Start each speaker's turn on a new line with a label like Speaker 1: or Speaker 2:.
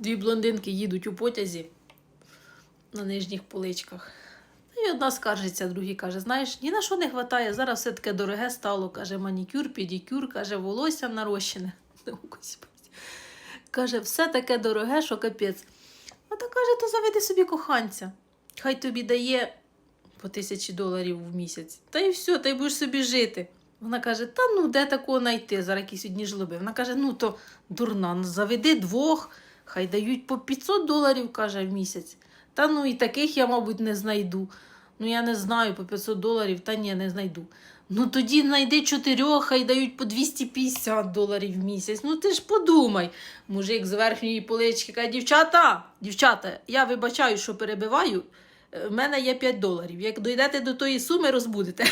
Speaker 1: Дві блондинки їдуть у потязі на нижніх поличках. І одна скаржиться, другий каже: знаєш, ні на що не вистачає, зараз все таке дороге стало. каже, манікюр, педикюр, каже, волосся нарощене. Каже, все таке дороге, що капець. А та каже, то заведи собі коханця. Хай тобі дає по тисячі доларів в місяць. Та і все, та й будеш собі жити. Вона каже: Та ну де такого знайти? Зараз якісь одні жлоби. Вона каже: ну то дурна, ну, заведи двох, хай дають по 500 доларів, каже, в місяць. Та ну і таких я, мабуть, не знайду. Ну я не знаю, по 500 доларів, та ні, не знайду. Ну тоді знайди чотирьох, хай дають по 250 доларів в місяць. Ну ти ж подумай. Мужик з верхньої полички каже, дівчата, дівчата, я вибачаю, що перебиваю. е, В мене є 5 доларів. Як дійдете до тої суми, розбудете.